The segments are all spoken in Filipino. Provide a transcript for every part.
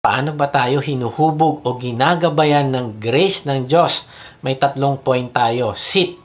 Paano ba tayo hinuhubog o ginagabayan ng grace ng Diyos? May tatlong point tayo. Sit.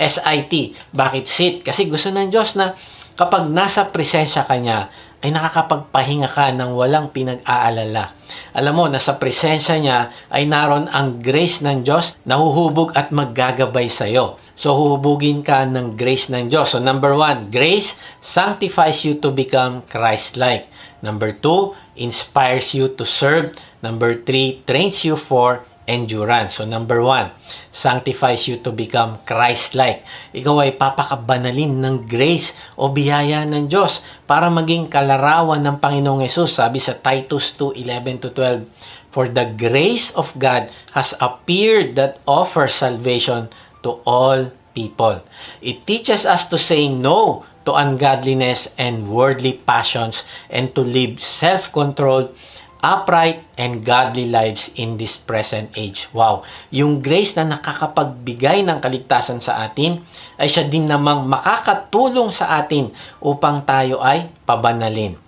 S-I-T. Bakit sit? Kasi gusto ng Diyos na kapag nasa presensya ka niya, ay nakakapagpahinga ka ng walang pinag-aalala. Alam mo, nasa presensya niya ay naroon ang grace ng Diyos na huhubog at maggagabay sa'yo. So, huhubugin ka ng grace ng Diyos. So, number one, grace sanctifies you to become Christ-like. Number two, inspires you to serve. Number three, trains you for endurance. So number one, sanctifies you to become Christ-like. Ikaw ay papakabanalin ng grace o biyaya ng Diyos para maging kalarawan ng Panginoong Yesus. Sabi sa Titus 2:11 to 12, For the grace of God has appeared that offers salvation to all people. It teaches us to say no to ungodliness and worldly passions and to live self-controlled upright and godly lives in this present age. Wow! Yung grace na nakakapagbigay ng kaligtasan sa atin ay siya din namang makakatulong sa atin upang tayo ay pabanalin.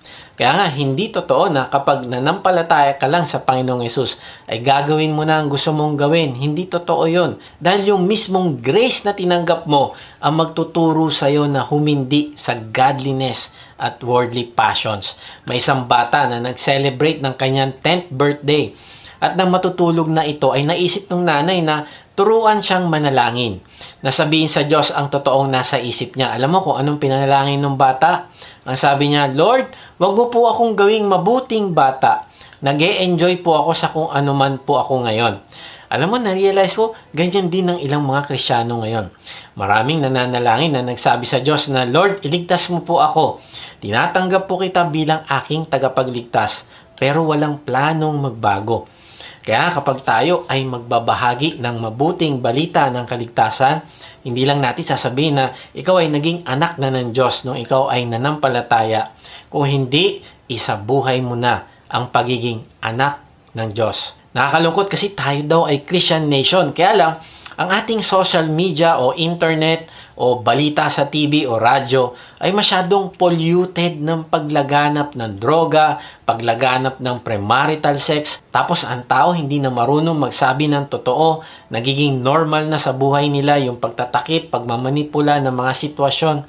Kaya nga, hindi totoo na kapag nanampalataya ka lang sa Panginoong Yesus, ay gagawin mo na ang gusto mong gawin. Hindi totoo yon Dahil yung mismong grace na tinanggap mo ang magtuturo sa iyo na humindi sa godliness at worldly passions. May isang bata na nag-celebrate ng kanyang 10th birthday at nang matutulog na ito ay naisip ng nanay na turuan siyang manalangin. Nasabihin sa Diyos ang totoong nasa isip niya. Alam mo kung anong pinanalangin ng bata? Ang sabi niya, Lord, wag mo po akong gawing mabuting bata. nag enjoy po ako sa kung ano man po ako ngayon. Alam mo, na-realize ko, ganyan din ng ilang mga Krisyano ngayon. Maraming nananalangin na nagsabi sa Diyos na, Lord, iligtas mo po ako. Tinatanggap po kita bilang aking tagapagligtas, pero walang planong magbago. Kaya kapag tayo ay magbabahagi ng mabuting balita ng kaligtasan, hindi lang natin sasabihin na ikaw ay naging anak na ng Diyos nung ikaw ay nanampalataya. Kung hindi, isabuhay mo na ang pagiging anak ng Diyos. Nakakalungkot kasi tayo daw ay Christian nation. Kaya lang, ang ating social media o internet o balita sa TV o radyo ay masyadong polluted ng paglaganap ng droga, paglaganap ng premarital sex. Tapos ang tao hindi na marunong magsabi ng totoo, nagiging normal na sa buhay nila yung pagtatakip, pagmamanipula ng mga sitwasyon.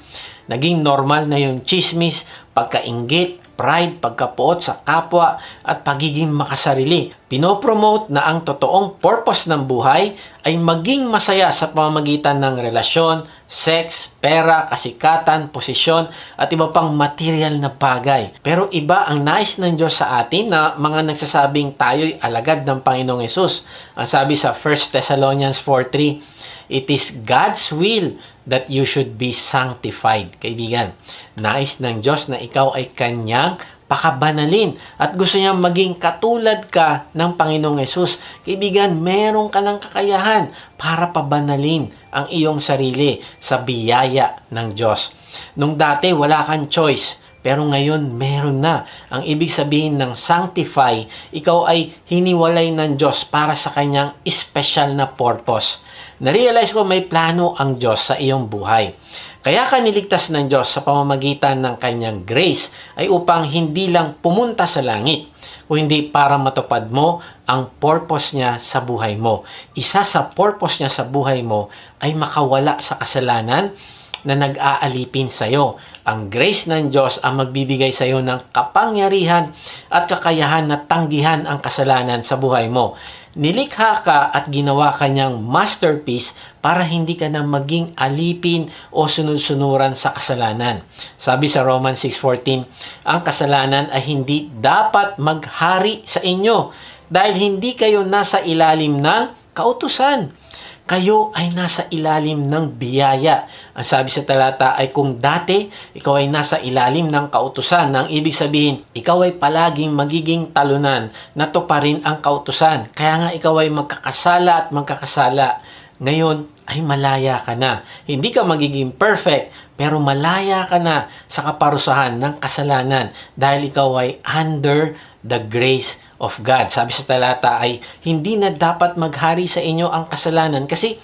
Naging normal na yung chismis, pagkaingit, pride, pagkapuot sa kapwa, at pagiging makasarili. Pinopromote na ang totoong purpose ng buhay ay maging masaya sa pamamagitan ng relasyon, sex, pera, kasikatan, posisyon, at iba pang material na bagay. Pero iba ang nais ng Diyos sa atin na mga nagsasabing tayo'y alagad ng Panginoong Yesus. Ang sabi sa 1 Thessalonians 4.3, It is God's will that you should be sanctified. Kaibigan, nais ng Diyos na ikaw ay kanyang pakabanalin at gusto niya maging katulad ka ng Panginoong Yesus. Kaibigan, meron ka ng kakayahan para pabanalin ang iyong sarili sa biyaya ng Diyos. Nung dati, wala kang choice. Pero ngayon, meron na. Ang ibig sabihin ng sanctify, ikaw ay hiniwalay ng Diyos para sa kanyang special na purpose. Na-realize ko may plano ang Diyos sa iyong buhay. Kaya ka niligtas ng Diyos sa pamamagitan ng kanyang grace ay upang hindi lang pumunta sa langit, o hindi para matupad mo ang purpose niya sa buhay mo. Isa sa purpose niya sa buhay mo ay makawala sa kasalanan na nag-aalipin sa iyo. Ang grace ng Diyos ang magbibigay sa iyo ng kapangyarihan at kakayahan na tanggihan ang kasalanan sa buhay mo. Nilikha ka at ginawa kanyang masterpiece para hindi ka na maging alipin o sunod-sunuran sa kasalanan. Sabi sa Romans 6.14, ang kasalanan ay hindi dapat maghari sa inyo dahil hindi kayo nasa ilalim ng kautusan kayo ay nasa ilalim ng biyaya. Ang sabi sa talata ay kung dati ikaw ay nasa ilalim ng kautusan, nang ibig sabihin, ikaw ay palaging magiging talunan na to pa rin ang kautusan. Kaya nga ikaw ay magkakasala at magkakasala. Ngayon ay malaya ka na. Hindi ka magiging perfect, pero malaya ka na sa kaparusahan ng kasalanan dahil ikaw ay under the grace of God. Sabi sa talata ay hindi na dapat maghari sa inyo ang kasalanan kasi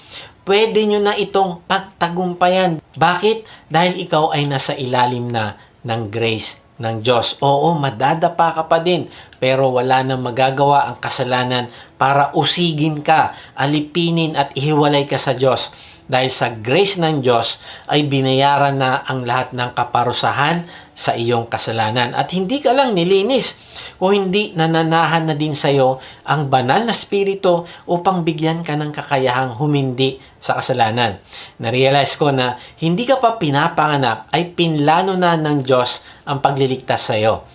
pwede nyo na itong pagtagumpayan. Bakit? Dahil ikaw ay nasa ilalim na ng grace ng Diyos. Oo, madadapa ka pa din, pero wala nang magagawa ang kasalanan para usigin ka, alipinin at ihiwalay ka sa Diyos. Dahil sa grace ng Diyos ay binayaran na ang lahat ng kaparusahan sa iyong kasalanan. At hindi ka lang nilinis, kung hindi nananahan na din sa iyo ang banal na spirito upang bigyan ka ng kakayahang humindi sa kasalanan. Narealize ko na hindi ka pa pinapanganak ay pinlano na ng Diyos ang pagliligtas sa iyo.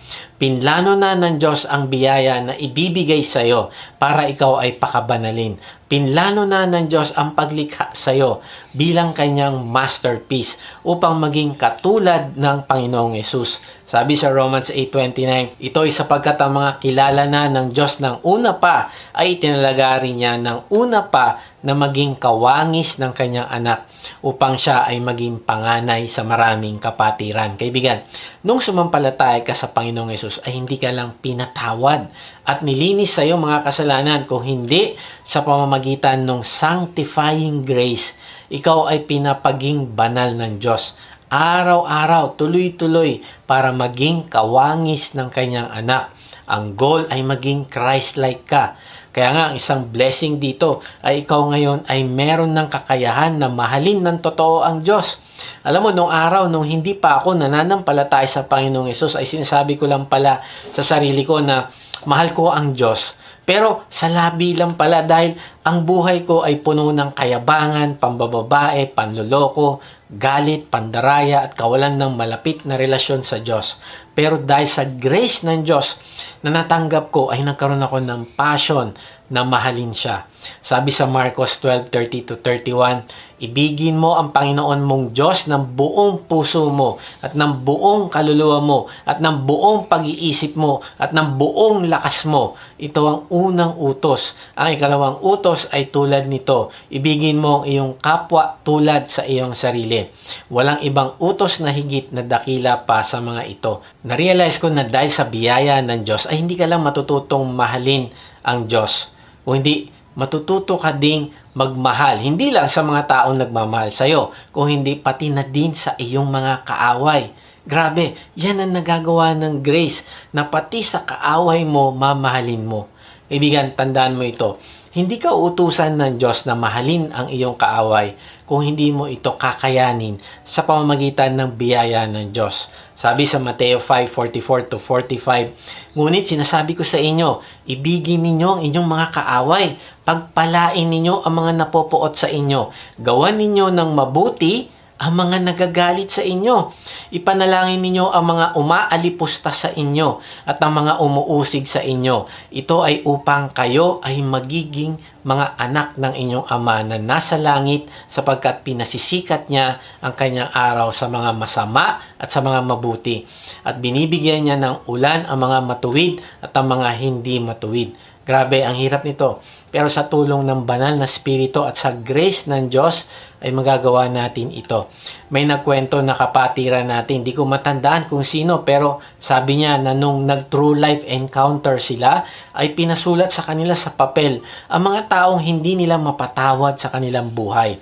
Pinlano na ng Diyos ang biyaya na ibibigay sa iyo para ikaw ay pakabanalin. Pinlano na ng Diyos ang paglikha sa iyo bilang kanyang masterpiece upang maging katulad ng Panginoong Yesus. Sabi sa Romans 8.29, ito ay sapagkat ang mga kilala na ng Diyos ng una pa ay itinalagari niya ng una pa na maging kawangis ng kanyang anak upang siya ay maging panganay sa maraming kapatiran. Kaibigan, nung sumampalataya ka sa Panginoong Yesus ay hindi ka lang pinatawad at nilinis sa iyo mga kasalanan kung hindi sa pamamagitan ng sanctifying grace, ikaw ay pinapaging banal ng Diyos araw-araw, tuloy-tuloy para maging kawangis ng kanyang anak. Ang goal ay maging Christ-like ka. Kaya nga, ang isang blessing dito ay ikaw ngayon ay meron ng kakayahan na mahalin ng totoo ang Diyos. Alam mo, nung araw, nung hindi pa ako nananampalatay sa Panginoong Yesus, ay sinasabi ko lang pala sa sarili ko na mahal ko ang Diyos. Pero sa labi lang pala dahil ang buhay ko ay puno ng kayabangan, pambababae, panloloko, galit, pandaraya at kawalan ng malapit na relasyon sa Diyos. Pero dahil sa grace ng Diyos na natanggap ko ay nagkaroon ako ng passion na mahalin siya. Sabi sa Marcos 12:30 to 31, ibigin mo ang Panginoon mong Diyos ng buong puso mo at ng buong kaluluwa mo at ng buong pag-iisip mo at ng buong lakas mo. Ito ang unang utos. Ang ikalawang utos ay tulad nito. Ibigin mo ang iyong kapwa tulad sa iyong sarili. Walang ibang utos na higit na dakila pa sa mga ito. Na-realize ko na dahil sa biyaya ng Diyos ay hindi ka lang matututong mahalin ang Diyos. O hindi, matututo ka ding magmahal. Hindi lang sa mga taong nagmamahal sa iyo, kung hindi pati na din sa iyong mga kaaway. Grabe, yan ang nagagawa ng grace na pati sa kaaway mo, mamahalin mo. Ibigan, tandaan mo ito. Hindi ka utusan ng Diyos na mahalin ang iyong kaaway kung hindi mo ito kakayanin sa pamamagitan ng biyaya ng Diyos. Sabi sa Mateo 5:44 to 45, Ngunit sinasabi ko sa inyo, ibigin ninyo ang inyong mga kaaway, pagpalain ninyo ang mga napopoot sa inyo, gawan ninyo ng mabuti ang mga nagagalit sa inyo. Ipanalangin ninyo ang mga umaalipusta sa inyo at ang mga umuusig sa inyo. Ito ay upang kayo ay magiging mga anak ng inyong ama na nasa langit sapagkat pinasisikat niya ang kanyang araw sa mga masama at sa mga mabuti. At binibigyan niya ng ulan ang mga matuwid at ang mga hindi matuwid. Grabe, ang hirap nito. Pero sa tulong ng banal na spirito at sa grace ng Diyos ay magagawa natin ito. May nagkwento na kapatiran natin, hindi ko matandaan kung sino, pero sabi niya na nung nag-true life encounter sila, ay pinasulat sa kanila sa papel ang mga taong hindi nila mapatawad sa kanilang buhay.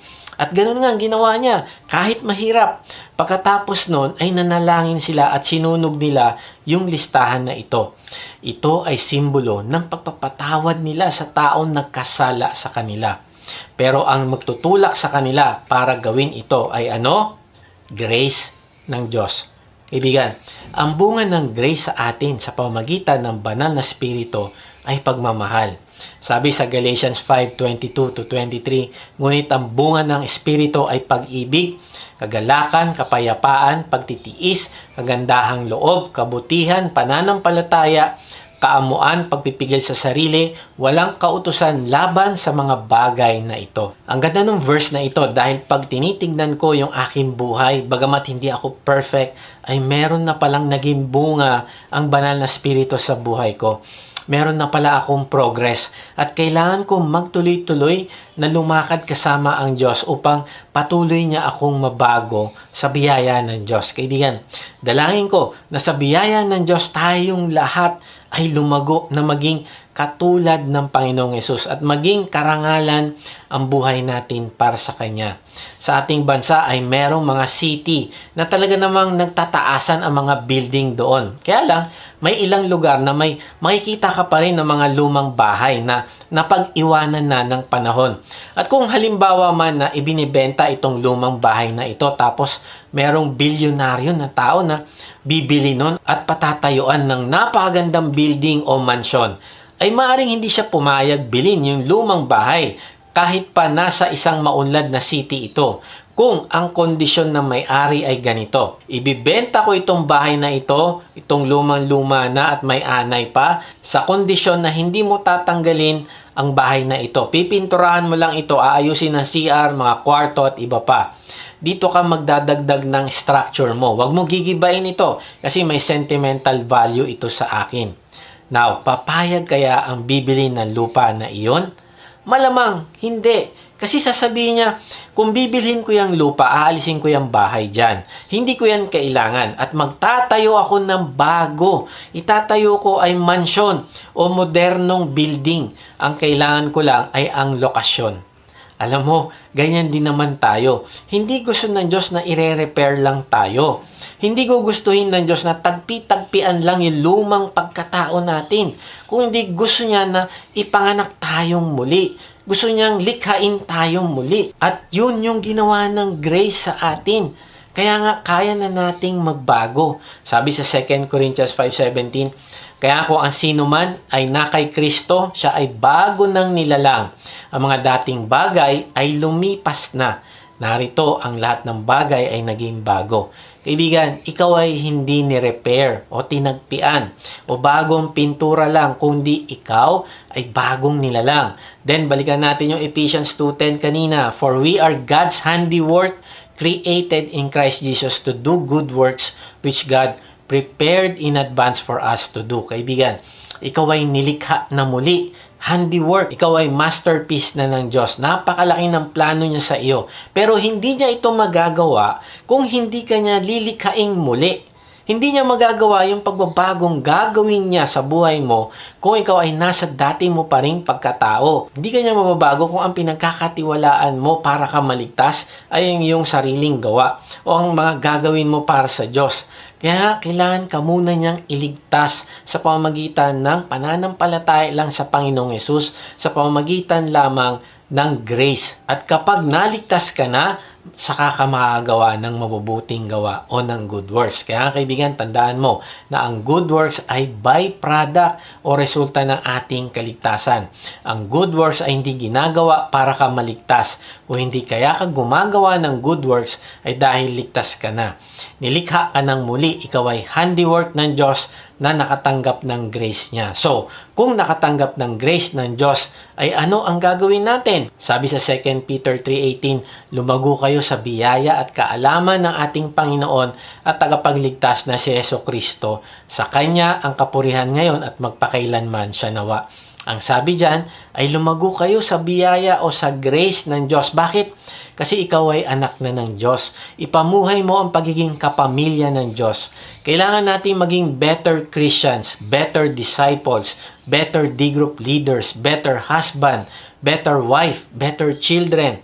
At ganoon nga ang ginawa niya, kahit mahirap. Pagkatapos noon ay nanalangin sila at sinunog nila yung listahan na ito. Ito ay simbolo ng pagpapatawad nila sa taong nagkasala sa kanila. Pero ang magtutulak sa kanila para gawin ito ay ano? Grace ng Diyos. Ibigan, ang bunga ng grace sa atin sa pamagitan ng banal na spirito ay pagmamahal. Sabi sa Galatians 5:22 to 23, ngunit ang bunga ng espiritu ay pag-ibig, kagalakan, kapayapaan, pagtitiis, kagandahang loob, kabutihan, pananampalataya, kaamuan, pagpipigil sa sarili, walang kautusan laban sa mga bagay na ito. Ang ganda ng verse na ito dahil pag tinitingnan ko yung aking buhay, bagamat hindi ako perfect, ay meron na palang naging bunga ang banal na spirito sa buhay ko meron na pala akong progress at kailangan kong magtuloy-tuloy na lumakad kasama ang Diyos upang patuloy niya akong mabago sa biyaya ng Diyos. Kaibigan, dalangin ko na sa biyaya ng Diyos tayong lahat ay lumago na maging katulad ng Panginoong Yesus at maging karangalan ang buhay natin para sa Kanya. Sa ating bansa ay merong mga city na talaga namang nagtataasan ang mga building doon. Kaya lang, may ilang lugar na may makikita ka pa rin ng mga lumang bahay na napag-iwanan na ng panahon. At kung halimbawa man na ibinibenta itong lumang bahay na ito tapos merong bilyonaryo na tao na bibili nun at patatayuan ng napakagandang building o mansyon, ay maaring hindi siya pumayag bilhin yung lumang bahay kahit pa nasa isang maunlad na city ito kung ang kondisyon ng may-ari ay ganito. Ibibenta ko itong bahay na ito, itong lumang-luma na at may anay pa, sa kondisyon na hindi mo tatanggalin ang bahay na ito. Pipinturahan mo lang ito, aayusin ng CR, mga kwarto at iba pa. Dito ka magdadagdag ng structure mo. Huwag mo gigibain ito kasi may sentimental value ito sa akin. Now, papayag kaya ang bibili ng lupa na iyon? Malamang, hindi. Kasi sasabihin niya, kung bibilhin ko yung lupa, aalisin ko yung bahay dyan. Hindi ko yan kailangan. At magtatayo ako ng bago. Itatayo ko ay mansyon o modernong building. Ang kailangan ko lang ay ang lokasyon. Alam mo, ganyan din naman tayo. Hindi gusto ng Diyos na ire-repair lang tayo. Hindi ko gustuhin ng Diyos na tagpi-tagpian lang yung lumang pagkatao natin. Kung hindi gusto niya na ipanganak tayong muli. Gusto niyang likhain tayong muli. At yun yung ginawa ng grace sa atin. Kaya nga, kaya na nating magbago. Sabi sa 2 Corinthians 5.17, Kaya kung ang sino man ay na kay Kristo, siya ay bago ng nilalang. Ang mga dating bagay ay lumipas na. Narito ang lahat ng bagay ay naging bago. Kaibigan, ikaw ay hindi ni-repair o tinagpian o bagong pintura lang, kundi ikaw ay bagong nilalang. Then, balikan natin yung Ephesians 2.10 kanina. For we are God's handiwork, created in Christ Jesus to do good works which God prepared in advance for us to do. Kaibigan, ikaw ay nilikha na muli handiwork. Ikaw ay masterpiece na ng Diyos. Napakalaki ng plano niya sa iyo. Pero hindi niya ito magagawa kung hindi ka niya lilikhaing muli. Hindi niya magagawa yung pagbabagong gagawin niya sa buhay mo kung ikaw ay nasa dati mo pa rin pagkatao. Hindi ka niya mababago kung ang pinagkakatiwalaan mo para ka maligtas ay yung iyong sariling gawa o ang mga gagawin mo para sa Diyos. Kaya kailangan ka muna niyang iligtas sa pamamagitan ng pananampalataya lang sa Panginoong Yesus, sa pamamagitan lamang ng grace. At kapag naligtas ka na, saka ka makagawa ng mabubuting gawa o ng good works. Kaya kaibigan, tandaan mo na ang good works ay byproduct o resulta ng ating kaligtasan. Ang good works ay hindi ginagawa para ka maligtas. Kung hindi kaya ka gumagawa ng good works ay dahil ligtas ka na. Nilikha ka ng muli, ikaw ay handiwork ng Diyos na nakatanggap ng grace niya. So, kung nakatanggap ng grace ng Diyos, ay ano ang gagawin natin? Sabi sa 2 Peter 3.18, lumago kayo sa biyaya at kaalaman ng ating Panginoon at tagapagligtas na si Yeso Kristo. Sa Kanya ang kapurihan ngayon at magpakailanman siya nawa. Ang sabi dyan ay lumago kayo sa biyaya o sa grace ng Diyos. Bakit? Kasi ikaw ay anak na ng Diyos. Ipamuhay mo ang pagiging kapamilya ng Diyos. Kailangan natin maging better Christians, better disciples, better D-group leaders, better husband, better wife, better children,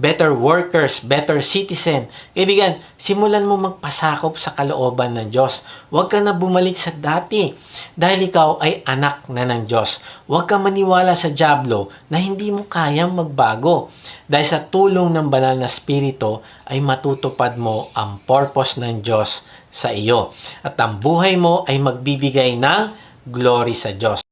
better workers, better citizen. Kaibigan, simulan mo magpasakop sa kalooban ng Diyos. Huwag ka na bumalik sa dati dahil ikaw ay anak na ng Diyos. Huwag ka maniwala sa Diablo na hindi mo kayang magbago. Dahil sa tulong ng banal na spirito ay matutupad mo ang purpose ng Diyos sa iyo. At ang buhay mo ay magbibigay ng glory sa Diyos.